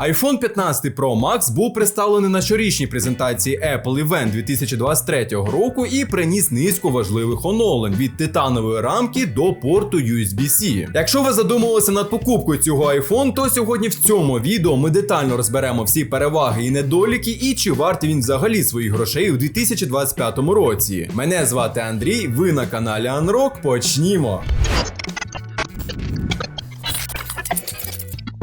iPhone 15 Pro Max був представлений на щорічній презентації Apple Event 2023 року і приніс низку важливих оновлень від титанової рамки до порту USB-C. Якщо ви задумувалися над покупкою цього iPhone, то сьогодні в цьому відео ми детально розберемо всі переваги і недоліки, і чи вартий він взагалі своїх грошей у 2025 році. Мене звати Андрій, ви на каналі Unrock. Почнімо.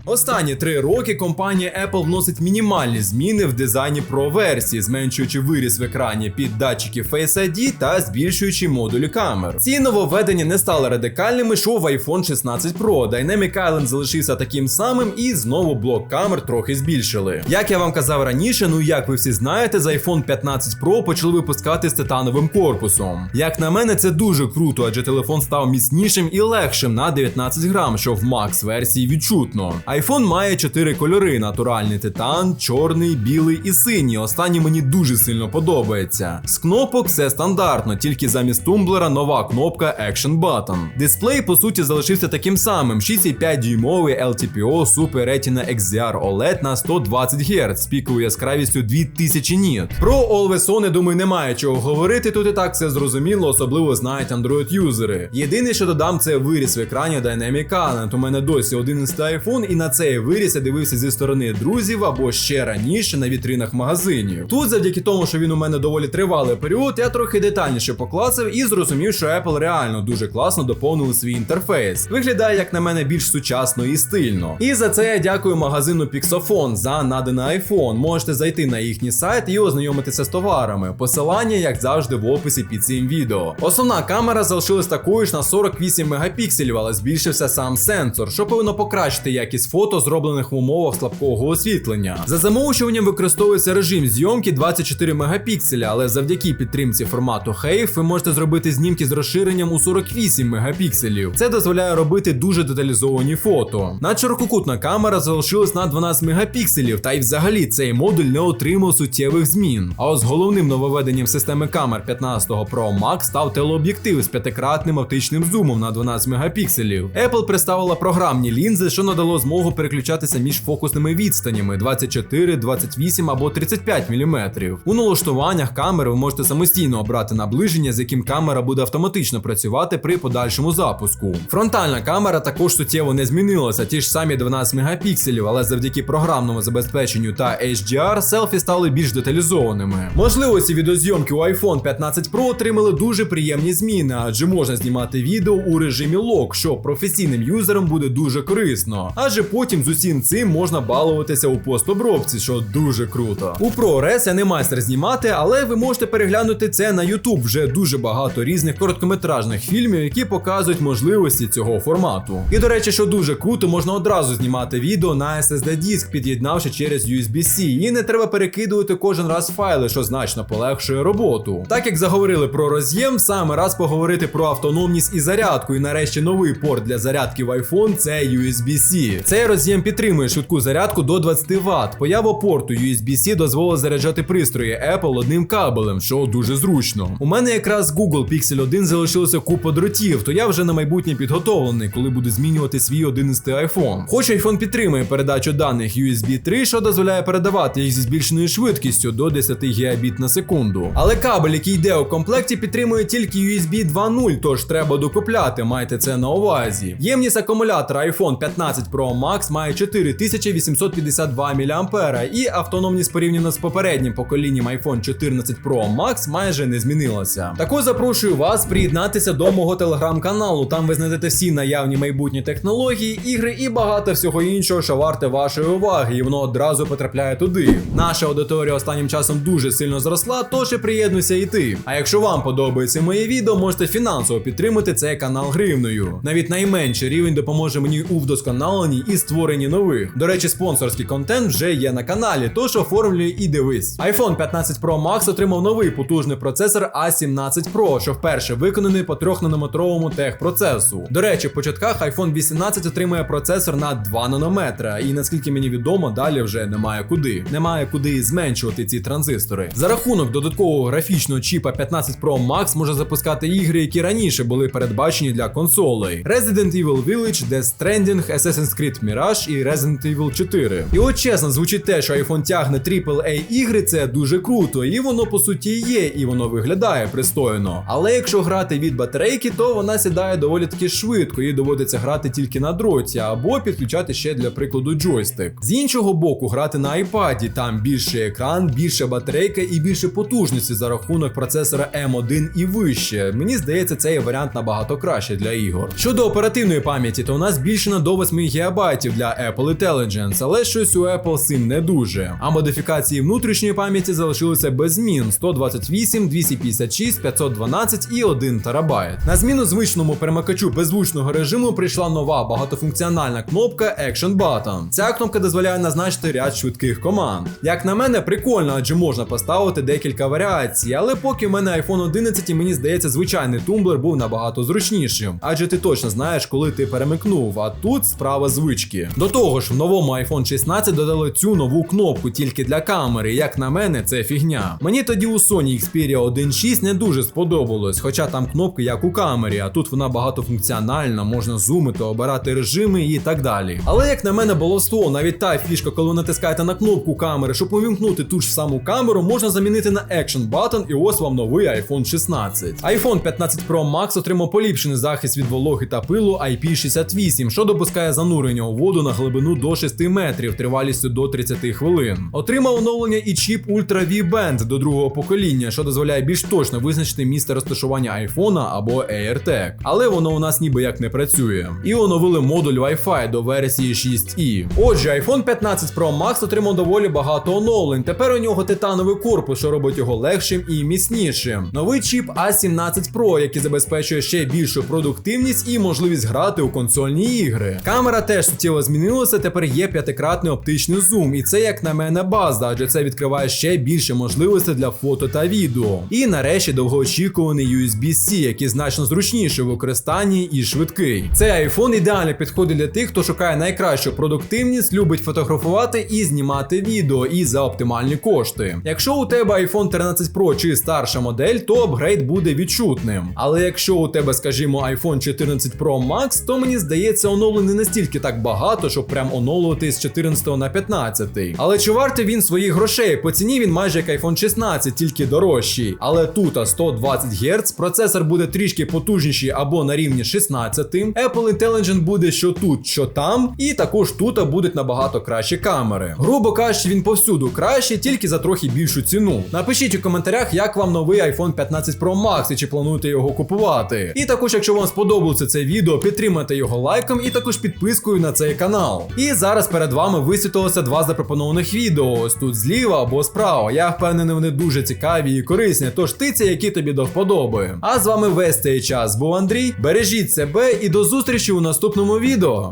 Останні три роки компанія Apple вносить мінімальні зміни в дизайні Pro версії, зменшуючи виріс в екрані під датчики Face ID та збільшуючи модулі камер. Ці нововведення не стали радикальними, що в iPhone 16 Pro. Dynamic Island залишився таким самим, і знову блок камер трохи збільшили. Як я вам казав раніше, ну як ви всі знаєте, з iPhone 15 Pro почали випускати з титановим корпусом. Як на мене, це дуже круто, адже телефон став міцнішим і легшим на 19 грам, що в Max версії відчутно. iPhone має чотири кольори: натуральний титан, чорний, білий і синій. Останній мені дуже сильно подобається. З кнопок все стандартно, тільки замість тумблера нова кнопка Action Button. Дисплей, по суті, залишився таким самим: 6,5 дюймовий LTPO Super Retina XDR OLED на 120 Гц з піковою яскравістю 2000 ніт. Про Always On, я думаю, немає чого говорити. Тут і так все зрозуміло, особливо знають Android-юзери. Єдине, що додам, це виріс в екрані Dynamic Island. У мене досі 11 iPhone, і на цей виріс я дивився зі сторони друзів або ще раніше на вітринах магазинів. Тут, завдяки тому, що він у мене доволі тривалий період, я трохи детальніше поклацав і зрозумів, що Apple реально дуже класно доповнили свій інтерфейс. Виглядає, як на мене, більш сучасно і стильно. І за це я дякую магазину Pixophone за наданий iPhone. Можете зайти на їхній сайт і ознайомитися з товарами. Посилання, як завжди, в описі під цим відео. Основна камера залишилась такою ж на 48 мегапікселів, але збільшився сам сенсор, що повинно покращити якість фото, зроблених в умовах слабкого освітлення. За замовчуванням використовується режим зйомки 24 мегапікселя, але завдяки підтримці формату HEIF ви можете зробити знімки з розширенням у 48 мегапікселів. Це дозволяє робити дуже деталізовані фото. Надширококутна камера залишилась на 12 мегапікселів, та й взагалі цей модуль не отримав суттєвих змін. А ось головним нововведенням системи камер 15 Pro Max став телеоб'єктив з п'ятикратним оптичним зумом на 12 мегапікселів. Apple представила програмні лінзи, що надало змогу переключатися між фокусними відстанями 24, 28 або 35 мм. У налаштуваннях камери ви можете самостійно обрати наближення, з яким камера буде автоматично працювати при подальшому запуску. Фронтальна камера також суттєво не змінилася, ті ж самі 12 мегапікселів, але завдяки програмному забезпеченню та HDR селфі стали більш деталізованими. Можливості відеозйомки у iPhone 15 Pro отримали дуже приємні зміни, адже можна знімати відео у режимі лог, що професійним юзерам буде дуже корисно. Адже потім з усім цим можна балуватися у постобробці, що дуже круто. У ProRes я не майстер знімати, але ви можете переглянути це на YouTube. Вже дуже багато різних короткометражних фільмів, які показують можливості цього формату. І до речі, що дуже круто, можна одразу знімати відео на SSD диск, під'єднавши через USB-C, і не треба перекидувати кожен раз файли, що значно полегшує роботу. Так як заговорили про роз'єм, саме раз поговорити про автономність і зарядку. І нарешті новий порт для зарядки в iPhone це USB-C. Цей роз'єм підтримує швидку зарядку до 20 Вт. Поява порту USB-C дозволить заряджати пристрої Apple одним кабелем, що дуже зручно. У мене якраз Google Pixel 1 залишилося купа дротів, то я вже на майбутнє підготовлений, коли буду змінювати свій 11 iPhone. Хоч iPhone підтримує передачу даних USB 3, що дозволяє передавати їх зі збільшеною швидкістю до 10 Гбіт на секунду. Але кабель, який йде у комплекті, підтримує тільки USB 2.0, тож треба докупляти, майте це на увазі. Ємність акумулятора iPhone 15 Pro Max має 4852 мА, і автономність порівняно з попереднім поколінням iPhone 14 Pro Max майже не змінилася. Також запрошую вас приєднатися до мого телеграм-каналу. Там ви знайдете всі наявні майбутні технології, ігри і багато всього іншого, що варте вашої уваги, і воно одразу потрапляє туди. Наша аудиторія останнім часом дуже сильно зросла, тож і приєднуйся і ти. А якщо вам подобається моє відео, можете фінансово підтримати цей канал гривною. Навіть найменший рівень допоможе мені у вдосконаленні і створенні нових. До речі, спонсорський контент вже є на каналі, тож оформлюй і дивись. iPhone 15 Pro Max отримав новий потужний процесор A17 Pro, що вперше виконаний по 3-нанометровому техпроцесу. До речі, в початках iPhone 18 отримує процесор на 2 нанометра, і наскільки мені відомо, далі вже немає куди. Немає куди зменшувати ці транзистори. За рахунок додаткового графічного чіпа 15 Pro Max може запускати ігри, які раніше були передбачені для консолей: Resident Evil Village, Death Stranding, Assassin's Creed Mirage і Resident Evil 4. І от чесно, звучить те, що iPhone тягне AAA ігри, це дуже круто, і воно по суті є, і воно виглядає пристойно. Але якщо грати від батарейки, то вона сідає доволі таки швидко, і доводиться грати тільки на дроті, або підключати ще для прикладу джойстик. З іншого боку, грати на iPad, там більший екран, більша батарейка і більше потужності за рахунок процесора M1 і вище. Мені здається, цей варіант набагато краще для ігор. Щодо оперативної пам'яті, то у нас збільшено до 8 ГБ для Apple Intelligence, але щось у Apple з не дуже. А модифікації внутрішньої пам'яті залишилися без змін: 128, 256, 512 і 1 ТБ. На зміну звичному перемикачу беззвучного режиму прийшла нова багатофункціональна кнопка Action Button. Ця кнопка дозволяє назначити ряд швидких команд. Як на мене, прикольно, адже можна поставити декілька варіацій, але поки в мене iPhone 11, і мені здається, звичайний тумблер був набагато зручнішим, адже ти точно знаєш, коли ти перемикнув, а тут справа звички. До того ж, в новому iPhone 16 додали цю нову кнопку тільки для камери. Як на мене, це фігня. Мені тоді у Sony Xperia 1.6 не дуже сподобалось, хоча там кнопки як у камері, а тут вона багатофункціональна, можна зумити, обирати режими і так далі. Але як на мене було 100, навіть та фішка, коли ви натискаєте на кнопку камери, щоб увімкнути ту ж саму камеру, можна замінити на Action Button, і ось вам новий iPhone 16. iPhone 15 Pro Max отримав поліпшений захист від вологи та пилу IP68, що допускає занурення у воду на глибину до 6 метрів тривалістю до 30 хвилин. Отримав оновлення і чіп Ultra V-Band до другого покоління, що дозволяє більш точно визначити місце розташування iPhone або AirTag. Але воно у нас ніби як не працює. І оновили модуль Wi-Fi до версії 6i. Отже, iPhone 15 Pro Max отримав доволі багато оновлень. Тепер у нього титановий корпус, що робить його легшим і міцнішим. Новий чіп A17 Pro, який забезпечує ще більшу продуктивність і можливість грати у консольні ігри. Камера теж суттєво змінилася. Тепер є п'ятикратний оптичний зум, і це, як на мене, база, адже це відкриває ще більше можливостей для фото та відео. І нарешті довгоочікуваний USB-C, який значно зручніший в використанні і швидкий. Цей iPhone ідеально підходить для тих, хто шукає найкращу продуктивність, любить фотографувати і знімати відео і за оптимальні кошти. Якщо у тебе iPhone 13 Pro чи старша модель, то апгрейд буде відчутним. Але якщо у тебе, скажімо, iPhone 14 Pro Max, то мені здається, оновлень не настільки так багато, щоб прям оновлювати з 14 на 15. Але чи вартий він своїх грошей? По ціні він майже як iPhone 16, тільки дорожчий. Але тут 120 Гц, процесор буде трішки потужніший або на рівні 16. Apple Intelligent буде що тут, що там, і також тут будуть набагато кращі камери. Грубо кажучи, він повсюду краще, тільки за трохи більшу ціну. Напишіть у коментарях, як вам новий iPhone 15 Pro Max і чи плануєте його купувати. І також, якщо вам сподобалося це відео, підтримайте його лайком і також підпискою на цей канал. І зараз перед вами висвітилося два запропонованих відео. Ось тут зліва або справа. Я впевнений, вони дуже цікаві і корисні. Тож тиця, які тобі до вподоби. А з вами весь цей час був Андрій. Бережіть себе і до зустрічі у наступному відео.